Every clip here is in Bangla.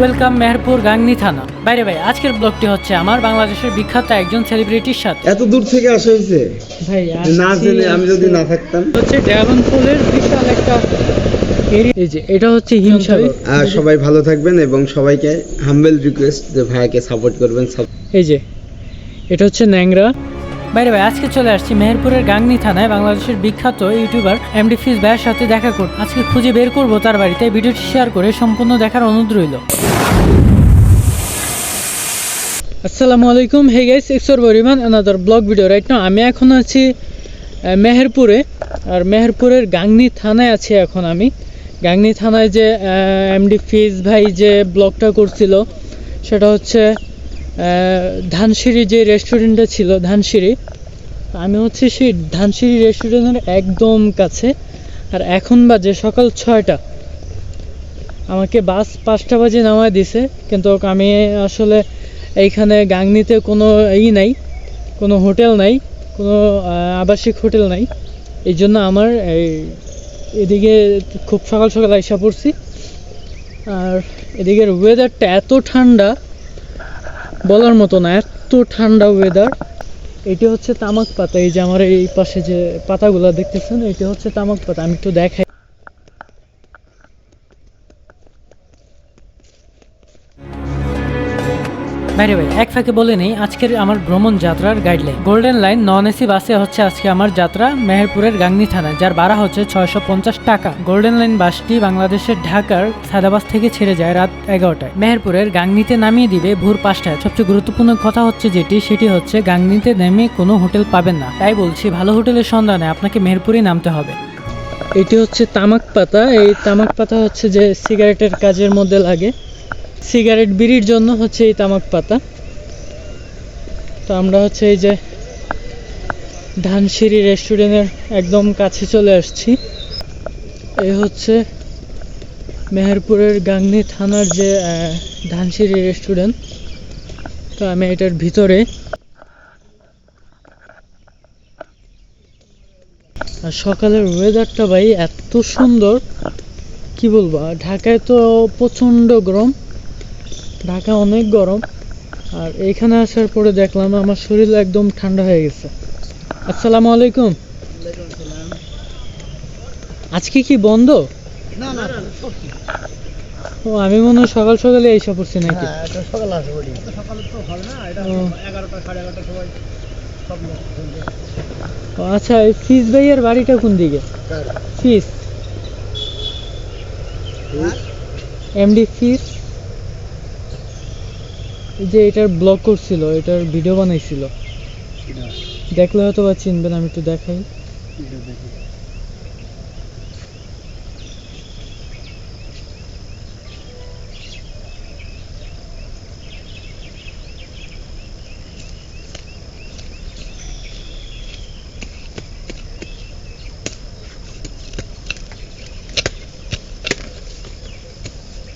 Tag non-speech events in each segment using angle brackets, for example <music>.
ওয়েলকাম মেহেরপুর গাংনি থানা বাইরে ভাই আজকের ব্লগটি হচ্ছে আমার বাংলাদেশের বিখ্যাত একজন সেলিব্রিটির সাথে। এত দূর থেকে আসা হয়েছে? ভাই না জেনে আমি যদি না থাকতাম। হচ্ছে ড্রাগন ফুলের বিশাল একটা এই যে এটা হচ্ছে হিমসাগর। আর সবাই ভালো থাকবেন এবং সবাইকে হাম্বেল রিকোয়েস্ট যে ভাইয়াকে সাপোর্ট করবেন এই যে এটা হচ্ছে ন্যাংরা। বাইরে ভাই, আজকে চলে আসছি মেহেরপুরের গাংনি থানায়, বাংলাদেশের বিখ্যাত ইউটিউবার এমডি ফিজ ভাইয়ের সাথে দেখা করতে। আজকে খুঁজে বের করব তার বাড়িতে ভিডিওটি শেয়ার করে সম্পূর্ণ দেখার অনুরোধ রইল। আসসালামু আলাইকুম। হে গাইস এক্সর বরিমান another blog video right now আমি এখন আছি মেহেরপুরে, আর মেহেরপুরের গাংনি থানায় আছি এখন আমি। গাংনি থানায় যে এমডি ফিজ ভাই যে ব্লগটা করছিল, সেটা হচ্ছে ধানসিঁড়ি যে রেস্টুরেন্টটা ছিল, ধানসিঁড়ি, আমি হচ্ছে সেই ধানসিঁড়ি রেস্টুরেন্টের একদম কাছে। আর এখন বাজে সকাল ছয়টা। আমাকে বাস পাঁচটা বাজে নামায় দিছে, কিন্তু আমি আসলে এইখানে গাংনিতে কোনো ই নাই, কোনো হোটেল নাই, কোনো আবাসিক হোটেল নাই। এই জন্য আমার এই এদিকে খুব সকাল সকাল আইসা পড়ছি। আর এদিকের ওয়েদারটা এত ঠান্ডা বলার মতো না, এত ঠান্ডা ওয়েদার এটি হচ্ছে তামাক পাতা, এই যে আমার এই পাশে যে পাতাগুলো দেখতেছেন, এটি হচ্ছে তামাক পাতা। আমি একটু দেখাই। বাইরে ভাই এক ফাঁকে বলে নেই, আজকের আমার ভ্রমণ যাত্রার guideline golden line non AC বাসে হচ্ছে আজকে আমার যাত্রা মেহেরপুরের গাংনি থানায় যার ভাড়া হচ্ছে ছয়শো পঞ্চাশ টাকা। গোল্ডেন লাইন বাসটি বাংলাদেশের ঢাকার সাদাবাস থেকে ছেড়ে যায় রাত এগারোটায়। মেহেরপুরের গাংনিতে নামিয়ে দিবে ভোর পাঁচটায়। সবচেয়ে গুরুত্বপূর্ণ কথা হচ্ছে যেটি, সেটি হচ্ছে গাংনিতে নেমে কোনো হোটেল পাবেন না। তাই বলছি, ভালো হোটেলের সন্ধানে আপনাকে মেহেরপুরেই নামতে হবে। এটি হচ্ছে তামাক পাতা। এই তামাক পাতা হচ্ছে যে সিগারেটের কাজের মধ্যে লাগে। সিগারেট বিড়ির জন্য হচ্ছে এই তামাক পাতা। তো আমরা হচ্ছে এই যে ধানসিঁড়ি রেস্টুরেন্টের একদম কাছে চলে আসছি। এই হচ্ছে মেহেরপুরের গাংনি থানার যে ধানসিঁড়ি রেস্টুরেন্ট। তো আমি এটার ভিতরে আর সকালের ওয়েদারটা ভাই এত সুন্দর, কি বলব? ঢাকায় তো প্রচণ্ড গরম। ঢাকা অনেক গরম আর এইখানে আসার পরে দেখলাম আমার শরীর একদম ঠান্ডা হয়ে গেছে। আসসালামু আলাইকুম। আজকে কি বন্ধ? না না ও আমি মনে হয় সকাল সকালে এইসব পড়ছি নাকি? হ্যাঁ, সব আচ্ছা এই ফিস ভাইয়ের বাড়িটা কোন দিকে? ফিস এমডি ফিস এই যে এটার ব্লগ করছিল এটার ভিডিও বানাইছিল। দেখলে হয়তো বা চিনবেন আমি একটু দেখাই।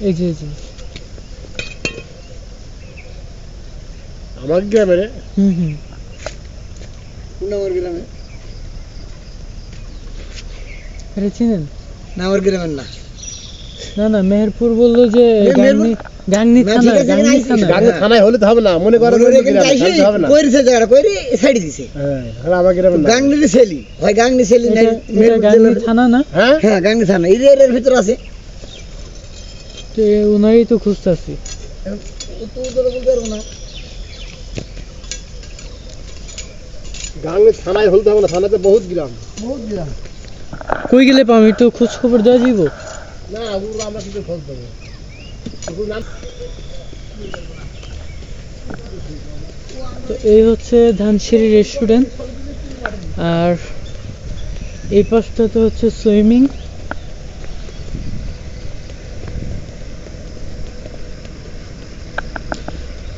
এই যে এই যে। আমার গ্রামে রে হুম হুম। আমার গ্রামে। এটা চিনেন? না আমার গ্রামের না। না না মেহেরপুর বলল যে গাংনি গাংনি থানা গাংনি থানা গাংনি থানায় হলে তো হবে না মনে কইরিছে জায়গাটা, কইরি সাইড দিছে। হ্যাঁ আমার গ্রামের না। গাংনির ছেলি, হয় গাংনি এটা গাংনি থানা না? হ্যাঁ? হ্যাঁ, গাংনি থানা। এই এর ভিতর আছে। তো উনারই তো খুঁজতেছি। তো ওদের বলতে পারব না। গাঙ্গে থানায় হলতে তো হবে না থানাতে বহুত গ্রাম। বহুত গ্রাম। কই গেলে পাম? তো খোঁজ খবর দেওয়া যাইব। না ওগুলো আমরা কিছু খোঁজ দেবো। তো এই হচ্ছে ধানসিঁড়ি রেস্টুরেন্ট আর এই পাশটাতে হচ্ছে সুইমিং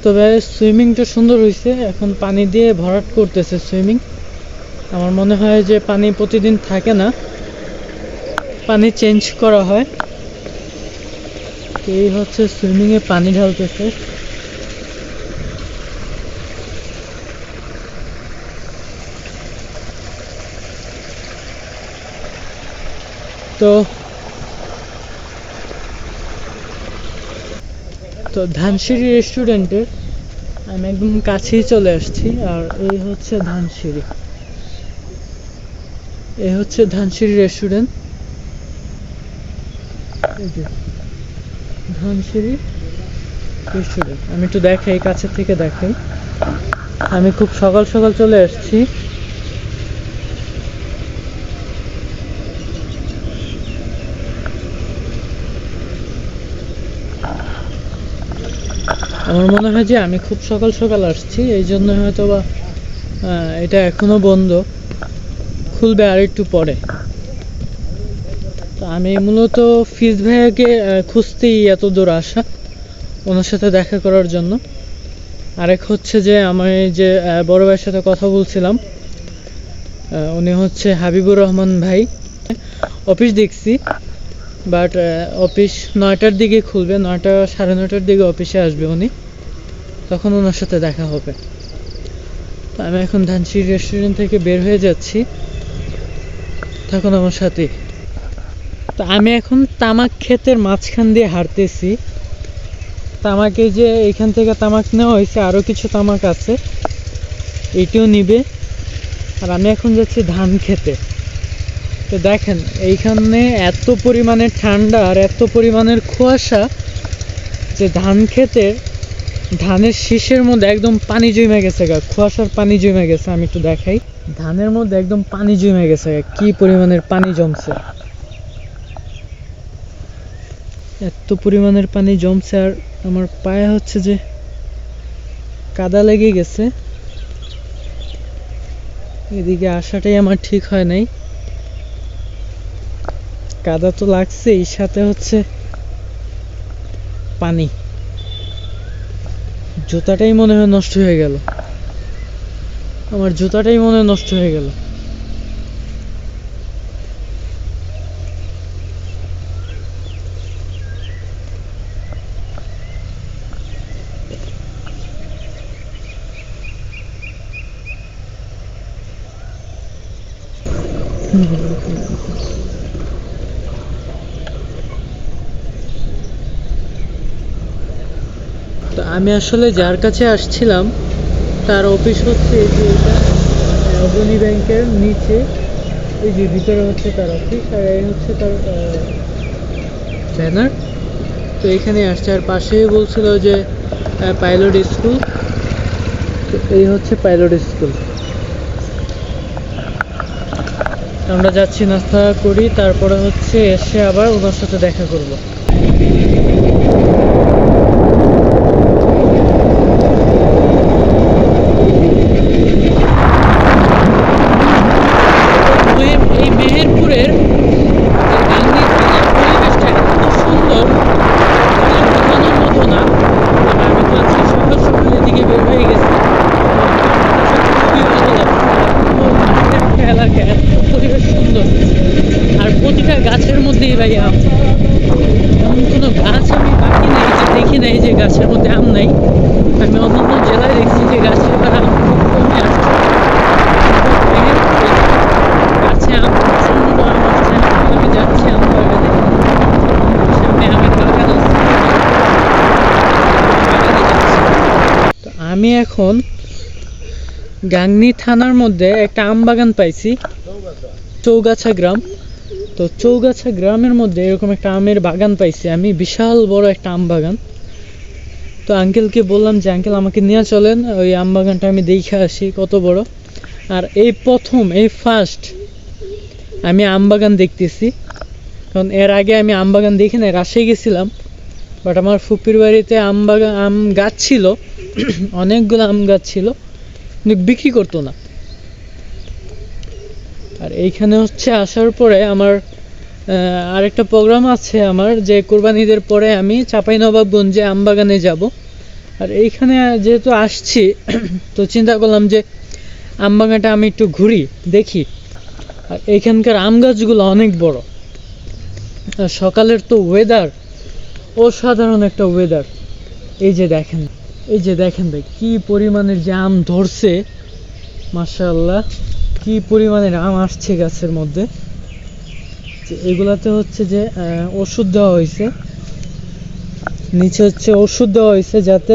তবে সুইমিংটা সুন্দর হয়েছে এখন পানি দিয়ে ভরাট করতেছে সুইমিং। আমার মনে হয় যে পানি প্রতিদিন থাকে না, পানি চেঞ্জ করা হয়। এই হচ্ছে সুইমিংয়ে পানি ঢালতেছে। তো তো ধানসিঁড়ি রেস্টুরেন্টের আমি একদম কাছেই চলে আসছি, আর এই হচ্ছে ধানসিঁড়ি। এই হচ্ছে ধানসিঁড়ি রেস্টুরেন্ট ধানসিঁড়ি রেস্টুরেন্ট আমি একটু দেখাই, কাছে থেকে দেখাই। আমি খুব সকাল সকাল চলে আসছি। আমার মনে হয় যে আমি খুব সকাল সকাল আসছি, এই জন্য হয়তো বা এটা এখনও বন্ধ। খুলবে আর একটু পরে। আমি মূলত ফিজ ভাইয়াকে খুঁজতেই এত দূর আসা, ওনার সাথে দেখা করার জন্য। আরেক হচ্ছে যে এই যে বড় ভাইয়ের সাথে কথা বলছিলাম উনি হচ্ছে হাবিবুর রহমান ভাই। অফিস দেখছি। বাট অফিস নয়টার দিকে খুলবে, নয়টা, সাড়ে নয়টার দিকে অফিসে আসবে উনি। তখন ওনার সাথে দেখা হবে। তো আমি এখন ধানসিঁড়ি রেস্টুরেন্ট থেকে বের হয়ে যাচ্ছি। তখন আমার সাথে। তো আমি এখন তামাক ক্ষেতের মাঝখান দিয়ে হাঁটতেছি। তামাকে যে এখান থেকে তামাক নেওয়া হয়েছে আরও কিছু তামাক আছে। এটিও নিবে। আর আমি এখন যাচ্ছি ধান খেতে তো দেখেন, এইখানে এত পরিমাণে ঠান্ডা আর এত পরিমাণের কুয়াশা যে ধান ক্ষেতের ধানের শীষের মধ্যে একদম পানি জমে গেছে গা। কুয়াশার পানি জমে গেছে, আমি একটু দেখাই। ধানের মধ্যে একদম পানি জমে গেছে গা। কি পরিমাণের পানি জমছে। এত পরিমাণের পানি জমছে আর আমার পায়ে হচ্ছে যে কাদা লেগে গেছে। এদিকে আসাটাই আমার ঠিক হয় নাই। কাদা তো লাগছেই সাথে হচ্ছে পানি। জুতাটাই মনে হয় নষ্ট হয়ে গেল। আমার জুতাটাই মনে হয় নষ্ট হয়ে গেল। তো আমি আসলে যার কাছে আসছিলাম তার অফিস হচ্ছে এই যে এটা আহ, অগ্রণী ব্যাংকের নিচে। এই যে ভিতরে হচ্ছে তার অফিস আর এই হচ্ছে তার ব্যানার তো এখানে আসছে। আর পাশেই বলছিল যে পাইলট স্কুল তো এই হচ্ছে পাইলট স্কুল আমরা যাচ্ছি নাস্তা করি তারপরে হচ্ছে এসে আবার ওনার সাথে দেখা করব তো এই- এই মেহেরপুরের এই গান্ধী থানার পরিবেশটা এত সুন্দর বলে বোঝানোর মতো না আর আমি তো আজকে সকাল সকাল এদিকে বের হয়ে গেছি খুবই ভালো লাগছে এত মাঠের একটা এলাকা এত পরিবেশ সুন্দর আর প্রতিটা গাছের মধ্যেই ভাই আম এমন কোনো গাছ আমি বাকি নেই যে দেখি নাই যে গাছের মধ্যে আম নাই আমি অন্যান্য জেলায় দেখছি যে গাছে এবার আম খুব কমে আসছে গাছে আম প্রচণ্ড আম আসছে আমি যাচ্ছি আম বাগানে সামনে আমের বাগান আছে বাগানে যাচ্ছি। তো আমি এখন গাংনী থানার মধ্যে একটা আম বাগান পাইছি, চৌগাছা গ্রাম। তো চৌগাছা গ্রামের মধ্যে এরকম একটা আমের বাগান পাইছি আমি, বিশাল বড় একটা আম বাগান তো আঙ্কেলকে বললাম যে আঙ্কেল আমাকে নিয়ে চলেন, ওই আম বাগানটা আমি দেখে আসি, কত বড়। আর এই প্রথম, এই ফার্স্ট আমি আম বাগান দেখতেছি। কারণ এর আগে আমি আম বাগান দেখি না রাজশাহী গেছিলাম। বাট আমার ফুপির বাড়িতে আম বাগান আম গাছ ছিল। <clears throat> অনেকগুলো আম গাছ ছিল। বিক্রি করতো না। আর এইখানে হচ্ছে আসার পরে আমার আরেকটা প্রোগ্রাম আছে আমার যে কোরবানি ঈদের পরে আমি চাঁপাইনবাবগঞ্জে আমবাগানে যাব। আর এইখানে যেহেতু আসছি, <clears throat> তো চিন্তা করলাম যে আমবাগানটা আমি একটু ঘুরি, দেখি। আর এইখানকার আম গাছগুলো অনেক বড়। সকালের তো ওয়েদার অসাধারণ একটা ওয়েদার এই যে দেখেন। এই যে দেখেন ভাই, কি পরিমাণের যে আম ধরছে, মাশাআল্লাহ, কি পরিমাণের আম আসছে গাছের মধ্যে। এগুলাতে হচ্ছে যে ওষুধ দেওয়া হয়েছে। নিচে হচ্ছে ওষুধ দেওয়া হয়েছে যাতে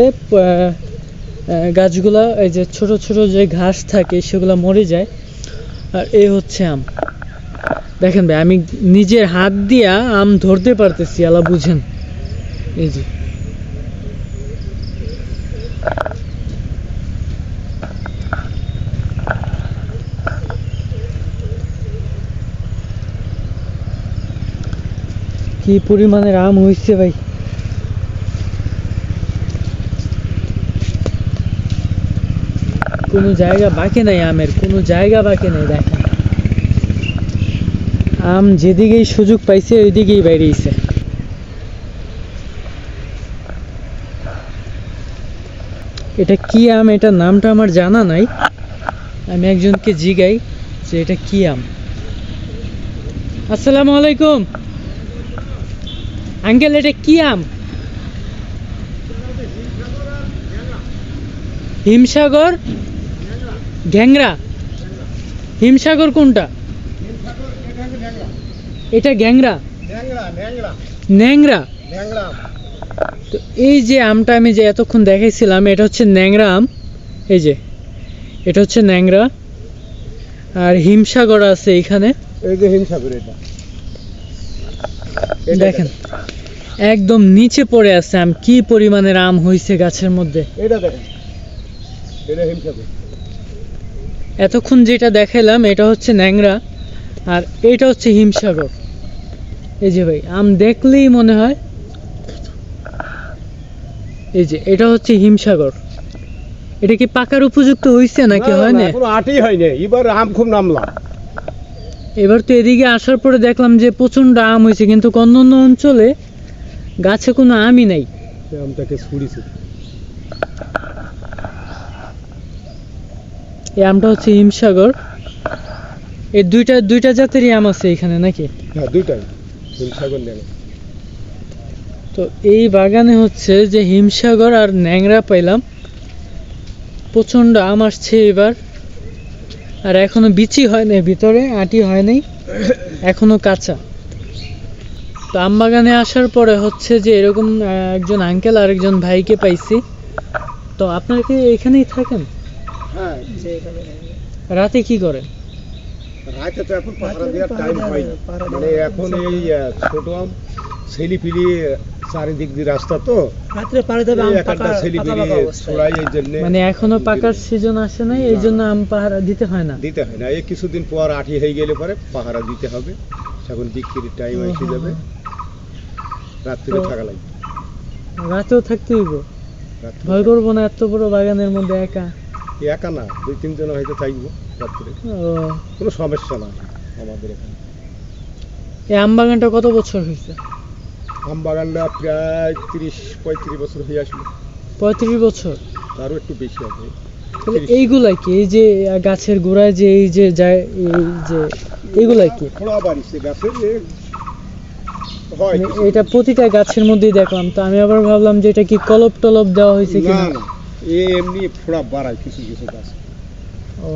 গাছগুলা, এই যে ছোট ছোট যে ঘাস থাকে, সেগুলো মরে যায়। আর এই হচ্ছে আম। দেখেন ভাই, আমি নিজের হাত দিয়া আম ধরতে পারতেছি আলা বুঝেন। এই যে। কি পরিমাণের আম হয়েছে ভাই? কোনো জায়গা বাকি নাই আমের, কোনো জায়গা বাকি নাই দেখেন। আম যেদিকেই সুযোগ পাইছে, ওইদিকেই বেরিয়েছে এটা কি আম? এটা নামটা আমার জানা নাই। আমি একজনকে জিগাই যে এটা কি আম। আসসালামু আলাইকুম। আঙ্কেল এটা কি আম? হিমসাগর? ঘ্যাংরা। হিমসাগর কোনটা? এটা গ্যাংরা ন্যাংরা। তো এই যে আমটা আমি যে এতক্ষণ দেখাইছিলাম এটা হচ্ছে ন্যাংরা আম। এই যে এটা হচ্ছে ন্যাংরা। আর হিমসাগর আছে এখানে এই যে হিমসাগর এটা দেখেন। একদম নিচে পড়ে আছে আম। কি পরিমাণের আম হয়েছে গাছের মধ্যে? এটা দেখেন। এটা হিমসাগর এতক্ষণ যেটা দেখাইলাম এটা হচ্ছে ন্যাংরা আর এটা হচ্ছে হিমসাগর। এই যে ভাই আম দেখলেই মনে হয় এই যে এটা হচ্ছে হিমসাগর। এটা কি পাকার উপযুক্ত হয়েছে নাকি হয় না? কোনো আটই হয়নি। এবার আম খুব নামলাম। এবার তো এদিকে আসার পরে দেখলাম যে প্রচণ্ড আম হয়েছে কিন্তু অন্য অন্য অঞ্চলে গাছে কোনো আমই নাই। আমটাকে ছুড়িছে। এই আমটা হচ্ছে হিমসাগর। এই দুইটা দুইটা জাতেরই আম আছে এখানে নাকি? হ্যাঁ দুইটাই। হিমসাগর ন্যাংরা। তো এই বাগানে হচ্ছে যে হিমসাগর আর ন্যাংরা পাইলাম। প্রচণ্ড আম আসছে এবার। আর এখনও বিচি হয় নাই ভিতরে আটি হয় নাই। এখনও কাঁচা। তো আম বাগানে আসার পরে হচ্ছে যে এরকম একজন আঙ্কেল আর একজন ভাইকে পাইছি। তো আপনারা কি এখানেই থাকেন? হ্যাঁ রাতে কি করেন? রাতে তো এখন পাহারা দেওয়ার টাইম হয় মানে এখন এই ছোট আম ছেলি পিলি চারিদিক দিয়ে রাস্তা তো। রাত্রে পাড়ে দেবে আম পাকা ছেলি পাকা পিলি পাকা অবস্থায়। ছড়াই এই জন্য মানে এখনও পাকার সিজন আসে নাই এই জন্য আম পাহারা দিতে হয় না। দিতে হয় না। এই কিছুদিন পর আঠি হয়ে গেলে পরে পাহারা দিতে হবে। এখন বিক্রির টাইম এসে যাবে। রাত্রে থাকা লাগবে। রাতেও থাকতে হইব? ভয় করব না এত বড় বাগানের মধ্যে একা? একা না দুই তিনজন হয়তো থাকব রাত্রে। কোনো সমস্যা না আমাদের এখানে। এই আম বাগানটা কত বছর হয়েছে? আম বাগানটা প্রায় তিরিশ পঁয়ত্রিশ বছর হয়ে আসলো। পঁয়ত্রিশ বছর? তারও একটু বেশি আছে এইগুলা কি? এই যে গাছের গোড়ায় যে এই যে যায় এই যে এইগুলা কি? গাছের যে হয় মানে কিছু। এটা প্রতিটা গাছের মধ্যেই দেখলাম তো আমি আবার ভাবলাম যে এটা কি কলপ টলপ দেওয়া হয়েছে কি না এ এমনি ফোড়া বাড়ায় কিছু কিছু গাছ। ও।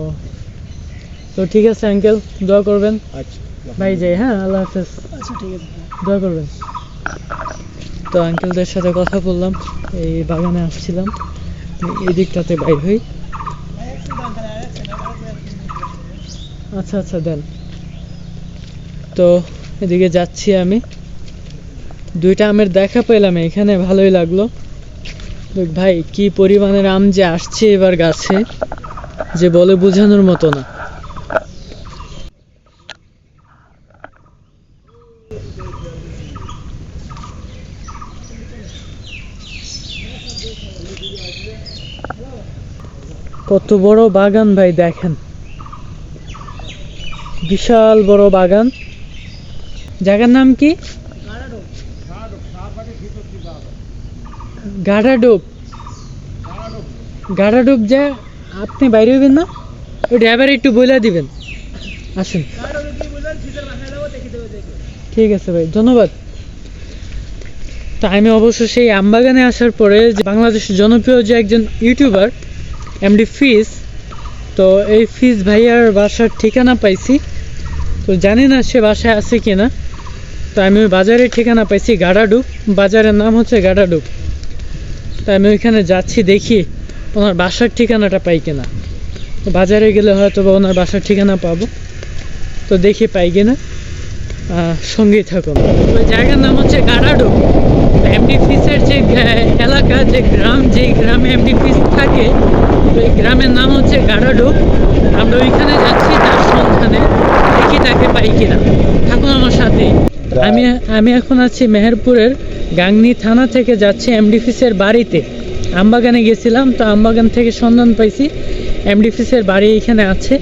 তো ঠিক আছে আঙ্কেল দোয়া করবেন। আচ্ছা ভাই যাই হ্যাঁ আল্লাহ হাফেজ। আচ্ছা ঠিক আছে। দোয়া করবেন। তো আঙ্কেলদের সাথে কথা বললাম এই বাগানে আসছিলাম এই দিকটাতে বাইর হই। আচ্ছা আচ্ছা দেন। তো এদিকে যাচ্ছি আমি। দুইটা আমের দেখা পেলাম, এখানে ভালোই লাগল। ভাই, কি পরিমাণের আম যে আসছে এবার গাছে, যে বলে বোঝানোর মতো না। কত বড় বাগান ভাই, দেখেন। বিশাল বড় বাগান। জায়গার নাম কি? গাড়াডোব গাড়াডোব যে আপনি বাইরে হইবেন না, ওই ড্রাইভার একটু বইলা দিবেন। আসুন। ঠিক আছে ভাই, ধন্যবাদ। তো আমি অবশ্য সেই আমবাগানে আসার পরে যে বাংলাদেশের জনপ্রিয় যে একজন ইউটিউবার এমডি ফিস তো এই ফিস ভাইয়ার বাসার ঠিকানা পাইছি। তো জানি না সে বাসায় আছে কিনা। তো তো আমি বাজারের ঠিকানা পাইছি গাডাডুব বাজারের নাম হচ্ছে গাডাডুব তো আমি ওইখানে যাচ্ছি, দেখি ওনার বাসার ঠিকানাটা পাই কিনা। বাজারে গেলে হয়তো বা ওনার বাসার ঠিকানা পাবো। তো দেখি পাই কিনা। সঙ্গেই থাকুন। ওই জায়গার নাম হচ্ছে গাডাডুব এমডি ফিসের যে এলাকা, যে গ্রাম, যে গ্রামে এমডি ফিস থাকে, ওই গ্রামের নাম হচ্ছে গাডাডুব আমরা ওইখানে যাচ্ছি, তার সন্ধানে দেখি তাকে পাই কিনা। থাকুন আমার সাথে আমি আমি এখন আছি মেহেরপুরের গাংনি থানা থেকে যাচ্ছি এমডিফিসের বাড়িতে। আমবাগানে গেছিলাম তো আমবাগান থেকে সন্ধান পাইছি এমডিফিসের বাড়ি এখানে আছে।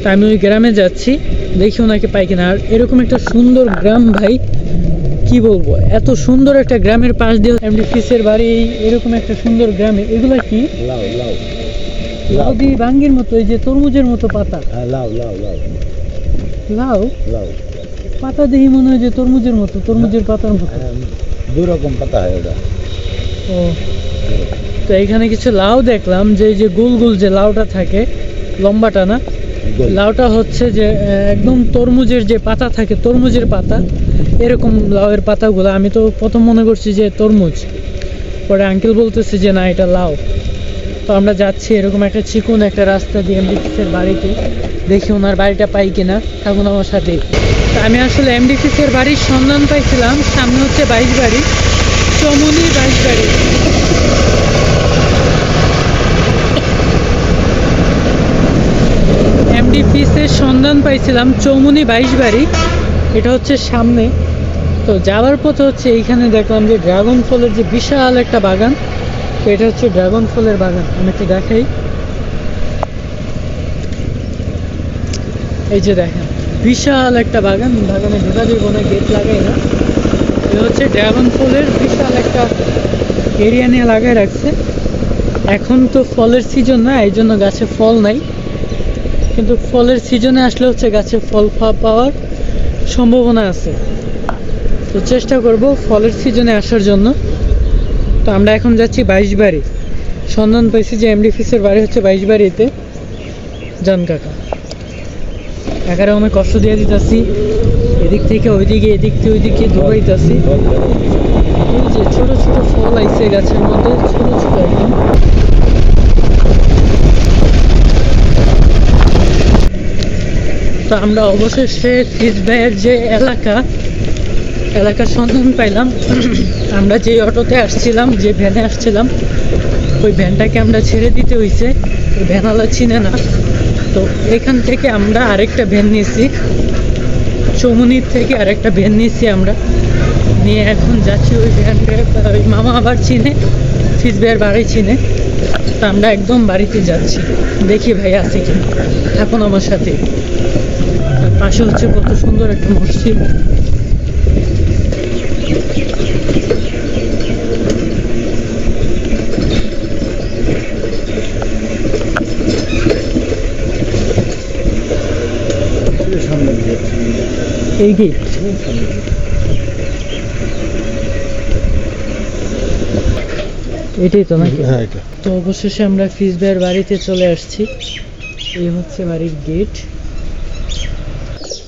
তো আমি ওই গ্রামে যাচ্ছি দেখি ওনাকে পাই কিনা। আর এরকম একটা সুন্দর গ্রাম ভাই কি বলব? এত সুন্দর একটা গ্রামের পাশ দিয়ে এমডিফিসের বাড়ি এরকম একটা সুন্দর গ্রামে। এগুলো কি? লাউ লাউ লাউদি বাঙ্গির মতো এই যে তরমুজের মতো পাতা। হ্যাঁ লাউ লাউ লাউ লাউ লাউ পাতা দেখি মনে হয় যে তরমুজের মতো তরমুজের পাতার মতো। দু রকম পাতা হয় ওটা। ও তো এখানে কিছু লাউ দেখলাম যে এই যে গোল গোল যে লাউটা থাকে লম্বাটা না লাউটা হচ্ছে যে একদম তরমুজের যে পাতা থাকে তরমুজের পাতা এরকম লাউয়ের পাতাগুলো আমি তো প্রথম মনে করছি যে তরমুজ। পরে আঙ্কেল বলতেছে যে না এটা লাউ। তো আমরা যাচ্ছি এরকম একটা চিকুন একটা রাস্তা দিয়ে বাড়িতে। দেখি ওনার বাড়িটা পাই কিনা, থাকুন আমার সাথে আমি আসলে এমডি ফিসের বাড়ির সন্ধান পাইছিলাম, সামনে হচ্ছে বাইশ বাড়ি, চমুনি বাইশ বাড়ি। এমডি ফিসের সন্ধান পাইছিলাম, চৌমুনি বাইশ বাড়ি, এটা হচ্ছে সামনে। তো যাওয়ার পথে হচ্ছে এইখানে দেখলাম যে ড্রাগন ফলের যে বিশাল একটা বাগান তো এটা হচ্ছে ড্রাগন ফলের বাগান, আমি একটু দেখাই। এই যে দেখেন, বিশাল একটা বাগান, বাগানে ঢোকা দিব না গেট লাগাই না। এটা হচ্ছে ড্রাগন ফলের বিশাল একটা এরিয়া নিয়ে লাগাই রাখছে। এখন তো ফলের সিজন না, এই জন্য গাছে ফল নাই। কিন্তু ফলের সিজনে আসলে হচ্ছে গাছে ফল পাওয়ার সম্ভাবনা আছে। তো চেষ্টা করব ফলের সিজনে আসার জন্য। তো আমরা এখন যাচ্ছি বাইশ বাড়ি সন্ধান পেয়েছি যে এমডি ফিসের বাড়ি হচ্ছে বাইশ বাড়িতে জান কাকা কাকারে অনেক কষ্ট দিয়ে দিতেছি। এদিক থেকে ওইদিকে, এদিক থেকে ওইদিকে দৌড়াইতেছি। এই যে ছোট ছোট ফল আইছে গাছের মধ্যে, ছোট ছোট একদম। তো আমরা অবশেষে ফিস ভাইয়ের যে এলাকা, এলাকার সন্ধান পাইলাম। আমরা যে অটোতে আসছিলাম, যে ভ্যানে আসছিলাম, ওই ভ্যানটাকে আমরা ছেড়ে দিতে হয়েছে ওই ভ্যানওয়ালা চিনে না। তো এখান থেকে আমরা আরেকটা ভ্যান নিয়েছি। চৌমনির থেকে আরেকটা ভ্যান নিয়েছি আমরা। নিয়ে এখন যাচ্ছি ওই ভ্যানটা ওই মামা আবার চিনে ভাইয়ের বাড়ি চিনে। তো আমরা একদম বাড়িতে যাচ্ছি। দেখি ভাই আছে কি এখন আমার সাথে। পাশে হচ্ছে কত সুন্দর একটা মসজিদ সামনে দিকে এই গেট এটাই তো নাকি? হ্যাঁ এটা। তো অবশেষে আমরা ফিস বাড়িতে চলে আসছি। এই হচ্ছে বাড়ির গেট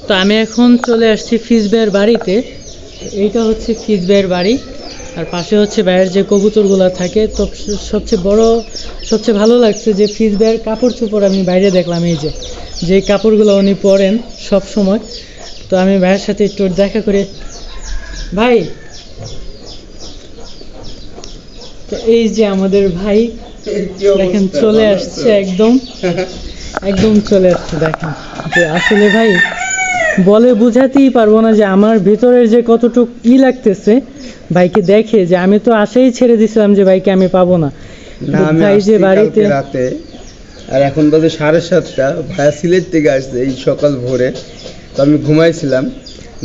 তো আমি এখন চলে আসছি ভাইয়ের বাড়িতে। এইটা হচ্ছে ভাইয়ের বাড়ি। আর পাশে হচ্ছে বাইরের যে কবুতরগুলো থাকে তো সবচেয়ে বড় সবচেয়ে ভালো লাগছে যে ভাইয়ের কাপড় চোপড় আমি বাইরে দেখলাম এই যে। যে কাপড়গুলো উনি পরেন সব সময় তো আমি ভাইয়ের সাথে একটু দেখা করে ভাই তো এই যে আমাদের ভাই দেখেন চলে আসছে একদম। <laughs> একদম চলে আসছে দেখেন। যে আসলে ভাই বলে বুঝাতেই পারব না যে আমার ভিতরের যে কতটুক ই লাগতেছে ভাইকে দেখে যে আমি তো আশাই ছেড়ে দিছিলাম যে ভাইকে আমি পাবো না। ভাই যে বাড়িতে রাতে। আর এখন বাজে সাড়ে সাতটা ভাইয়া সিলেট থেকে আসছে এই সকাল ভোরে। তো আমি ঘুমাইছিলাম।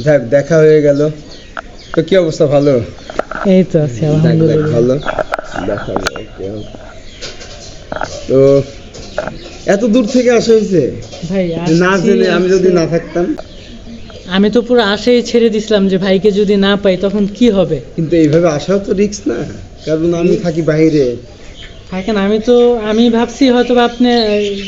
যাক দেখা হয়ে গেল। তো কি অবস্থা ভালো? এই তো আছে আলহামদুলিল্লাহ। ভালো। দেখা. তো এত দূর থেকে আসা হয়েছে? ভাই না জেনে আমি যদি না থাকতাম। আমি তো পুরো আশাই ছেড়ে দিছিলাম যে ভাইকে যদি না পাই তখন কি হবে? কিন্তু এইভাবে আসাও তো রিস্ক না। কারণ আমি থাকি বাইরে। থাকেন আমি তো আমি ভাবছি হয়তো বা আপনি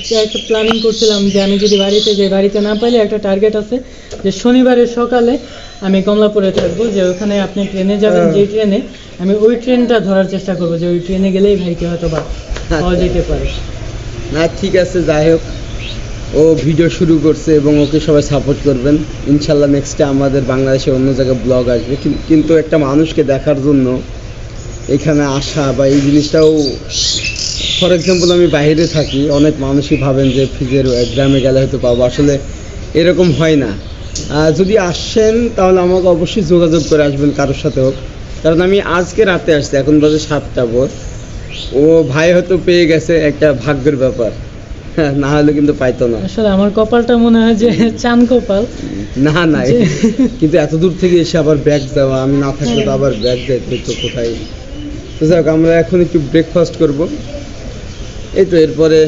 যে একটা প্ল্যানিং করছিলাম যে আমি যদি বাড়িতে যাই বাড়িতে না পাইলে একটা টার্গেট আছে যে শনিবারের সকালে আমি কমলাপুরে থাকব যে ওখানে আপনি ট্রেনে যাবেন হ্যাঁ। যে ট্রেনে আমি ওই ট্রেনটা ধরার চেষ্টা করব যে ওই ট্রেনে গেলেই ভাইকে হয়তো বা পাওয়া আচ্ছা। যেতে পারে। না ঠিক আছে যাই হোক। ও ভিডিও শুরু করছে এবং ওকে সবাই সাপোর্ট করবেন। ইনশাল্লাহ নেক্সটে আমাদের বাংলাদেশে অন্য জায়গায় ব্লগ আসবে। কিন্তু একটা মানুষকে দেখার জন্য এখানে আসা বা এই জিনিসটাও ফর এক্সাম্পল আমি বাইরে থাকি অনেক মানুষই ভাবেন যে ফ্রিজের গ্রামে গেলে হয়তো পাবো। আসলে এরকম হয় না। যদি আসেন তাহলে আমাকে অবশ্যই যোগাযোগ করে আসবেন কারোর সাথে হোক। কারণ আমি আজকে রাতে আসছি এখন বাজে সাতটা বোধ ও ভাই হয়তো পেয়ে গেছে একটা ভাগ্যের ব্যাপার। হ্যাঁ, না হলে কিন্তু পাইতো না। আসলে আমার কপালটা মনে হয় যে চান কপাল। না না। কিন্তু এত দূর থেকে এসে আবার ব্যাগ দেওয়া আমি না থাকলে তো আবার ব্যাগ যাইতে তো কোথায়? তো যাক, আমরা এখন একটু ব্রেকফাস্ট করব। এই তো এরপরে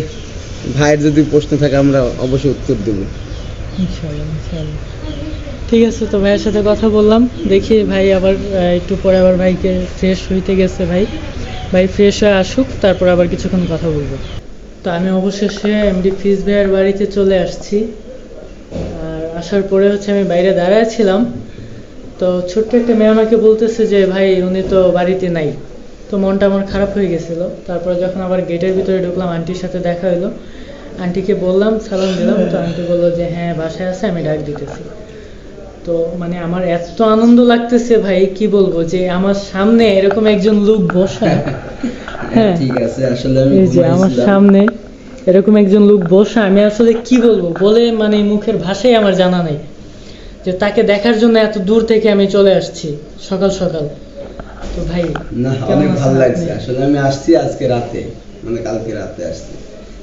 ভাইয়ের যদি প্রশ্ন থাকে, আমরা অবশ্যই উত্তর দেবো। ঠিক আছে, তো ভাইয়ের সাথে কথা বললাম। দেখি ভাই আবার একটু পরে আবার ভাইকে ফ্রেশ হইতে গেছে ভাই। ভাই ফ্রেশ হয়ে আসুক, তারপর আবার কিছুক্ষণ কথা বলব। তো আমি অবশেষে এমডি ফিজ ভাইয়ের বাড়িতে চলে আসছি। আর আসার পরে হচ্ছে আমি বাইরে দাঁড়ায় ছিলাম। তো ছোট্ট একটা মেয়ে আমাকে বলতেছে যে, ভাই, উনি তো বাড়িতে নাই। তো মনটা আমার খারাপ হয়ে গেছিল। তারপরে যখন আবার গেটের ভিতরে ঢুকলাম আন্টির সাথে দেখা হলো আন্টিকে বললাম সালাম দিলাম। তো আন্টি বলল যে হ্যাঁ বাসায় আছে আমি ডাক দিতেছি। তো মানে আমার এত আনন্দ লাগতেছে ভাই কি বলব যে আমার সামনে এরকম একজন লোক বসা। হ্যাঁ ঠিক আছে আসলে আমি এই যে আমার সামনে এরকম একজন লোক বসা আমি আসলে কি বলব? বলে মানে মুখের ভাষাই আমার জানা নাই। যে তাকে দেখার জন্য এত দূর থেকে আমি চলে আসছি সকাল সকাল। তো ভাই না অনেক ভালো লাগছে। আসলে আমি আসছি আজকে রাতে মানে কালকে রাতে আসছি।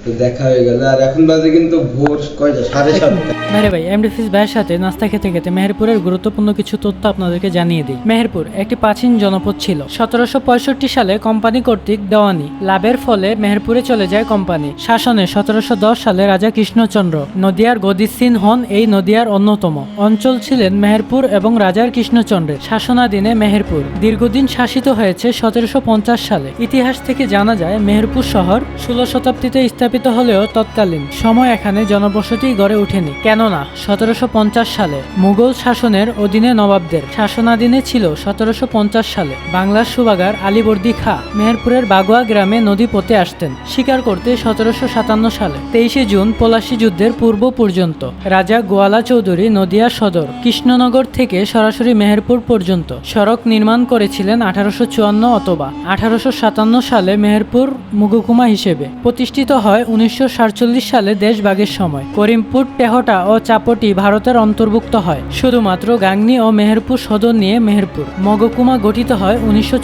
তো দেখা হয়ে গেল। আর এখন বাজে কিন্তু ভোর কয়টা? সাড়ে সাতটা। আরে ভাই এমডি ফিস ভাইয়ের সাথে নাস্তা খেতে খেতে মেহেরপুরের গুরুত্বপূর্ণ কিছু তথ্য আপনাদেরকে জানিয়ে দিই। মেহেরপুর একটি প্রাচীন জনপদ ছিল। সতেরোশো পঁয়ষট্টি সালে কোম্পানি কর্তৃক দেওয়ানি। লাভের ফলে মেহেরপুরে চলে যায় কোম্পানি। শাসনে সতেরোশো দশ সালে রাজা কৃষ্ণচন্দ্র, নদিয়ার গদিসিন হন এই নদিয়ার অন্যতম। অঞ্চল ছিলেন মেহেরপুর এবং রাজার কৃষ্ণচন্দ্রের। শাসনাধীনে মেহেরপুর। দীর্ঘদিন শাসিত হয়েছে সতেরোশো পঞ্চাশ সালে। ইতিহাস থেকে জানা যায়, মেহেরপুর শহর ষোলো শতাব্দীতে স্থাপিত হলেও তৎকালীন। সময় এখানে জনবসতি গড়ে ওঠেনি। কেননা সতেরোশো পঞ্চাশ সালে মুঘল শাসনের অধীনে নবাবদের শাসনাধীনে ছিল সতেরোশো পঞ্চাশ সালে। বাংলার সুবাগার আলীবর্দী খা মেহেরপুরের বাগুয়া গ্রামে নদী পথে আসতেন, শিকার করতে সতেরোশো সাতান্ন সালে। তেইশে জুন পলাশি যুদ্ধের পূর্ব পর্যন্ত রাজা গোয়ালা চৌধুরী নদিয়া সদর কৃষ্ণনগর থেকে সরাসরি মেহেরপুর পর্যন্ত সড়ক নির্মাণ করেছিলেন আঠারোশো চুয়ান্ন অথবা আঠারোশো সাতান্ন সালে মেহেরপুর মুগুকুমা হিসেবে। প্রতিষ্ঠিত হয় উনিশশো সাতচল্লিশ সালে দেশভাগের সময়। করিমপুর টেহটা ও চাপটি ভারতের অন্তর্ভুক্ত হয়। শুধুমাত্র গাংনী ও মেহেরপুর সদর নিয়ে মেহেরপুর। মগকুমা গঠিত হয় উনিশশো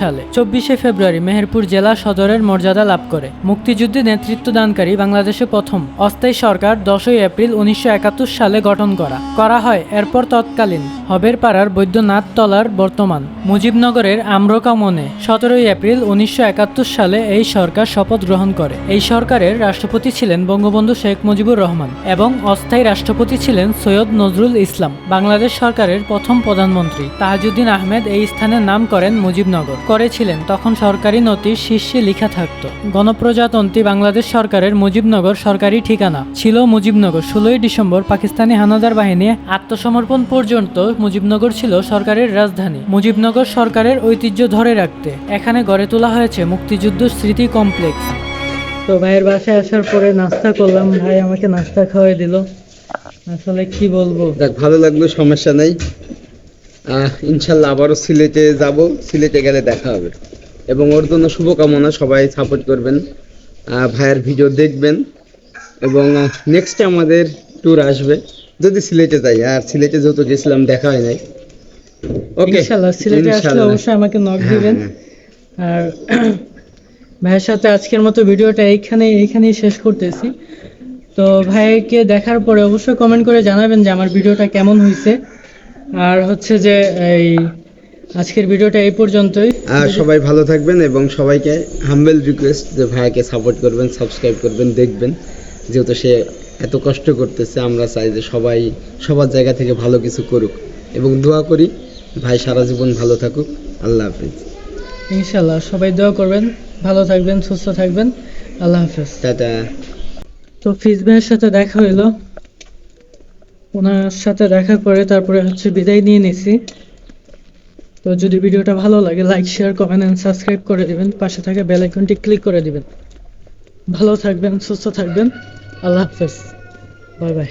সালে। চব্বিশে ফেব্রুয়ারি মেহেরপুর জেলা সদরের মর্যাদা লাভ করে। মুক্তিযুদ্ধে নেতৃত্বদানকারী বাংলাদেশে প্রথম। অস্থায়ী সরকার দশই এপ্রিল উনিশশো একাত্তর সালে গঠন করা। করা হয় এরপর তৎকালীন। হবের পাড়ার বৈদ্যনাথ তলার বর্তমান। মুজিবনগরের আম্রকামনে সতেরোই এপ্রিল উনিশশো একাত্তর সালে এই সরকার শপথ গ্রহণ করে। এই সরকারের রাষ্ট্রপতি ছিলেন বঙ্গবন্ধু শেখ মুজিবুর রহমান এবং অস্থায়ী রাষ্ট্রপতি ছিলেন সৈয়দ নজরুল ইসলাম, বাংলাদেশ সরকারের প্রথম প্রধানমন্ত্রী। তাহাজুদ্দিন আহমেদ এই স্থানের নাম করেন মুজিবনগর। করেছিলেন তখন সরকারি নথির শীর্ষে লেখা থাকত, গণপ্রজাতন্ত্রী বাংলাদেশ সরকারের মুজিবনগর সরকারি ঠিকানা ছিল মুজিবনগর। ষোলোই ডিসেম্বর পাকিস্তানি হানাদার বাহিনী আত্মসমর্পণ পর্যন্ত মুজিবনগর ছিল সরকারের রাজধানী। মুজিবনগর সরকারের ঐতিহ্য ধরে রাখতে এখানে গড়ে তোলা হয়েছে মুক্তিযুদ্ধ স্মৃতি কমপ্লেক্স। তো ভাইয়ের বাসায় আসার পরে নাস্তা করলাম। ভাই আমাকে নাস্তা খাওয়াই দিল। আসলে কি বলব? যাক ভালো লাগল সমস্যা নেই। ইনশাল্লাহ আবারও সিলেটে যাব সিলেটে গেলে দেখা হবে। এবং ওর জন্য শুভকামনা সবাই সাপোর্ট করবেন ভাইয়ের ভিডিও দেখবেন। এবং নেক্সটে আমাদের ট্যুর আসবে। যদি সিলেটে যাই আর সিলেটে যেহেতু গেছিলাম দেখা হয় নাই। ওকে ইনশাল্লাহ সিলেটে আসলে অবশ্যই আমাকে নক দিবেন। আর <clears throat> ভাইয়ের সাথে আজকের মতো ভিডিওটা এইখানে এইখানেই শেষ করতেছি। তো ভাইকে দেখার পরে অবশ্যই কমেন্ট করে জানাবেন যে আমার ভিডিওটা কেমন হয়েছে আর হচ্ছে যে এই আজকের ভিডিওটা এই পর্যন্তই। আর সবাই ভালো থাকবেন এবং সবাইকে হাম্বেল রিকোয়েস্ট যে ভাইয়াকে সাপোর্ট করবেন সাবস্ক্রাইব করবেন দেখবেন। যেহেতু সে এত কষ্ট করতেছে আমরা চাই যে সবাই সবার জায়গা থেকে ভালো কিছু করুক। এবং দোয়া করি ভাই সারা জীবন ভালো থাকুক। আল্লাহ হাফিজ। ইনশাল্লাহ সবাই দোয়া করবেন ভালো থাকবেন সুস্থ থাকবেন। আল্লাহ হাফিজ। টাটা। তো ফিজ ভাইয়ের সাথে দেখা হইল। ওনার সাথে দেখা করে তারপরে হচ্ছে বিদায় নিয়ে নিছি। তো যদি ভিডিওটা ভালো লাগে like share comment and subscribe করে দিবেন। পাশে থাকা বেল আইকনটি ক্লিক করে দিবেন। ভালো থাকবেন, সুস্থ থাকবেন। আল্লাহ হাফেজ। Bye bye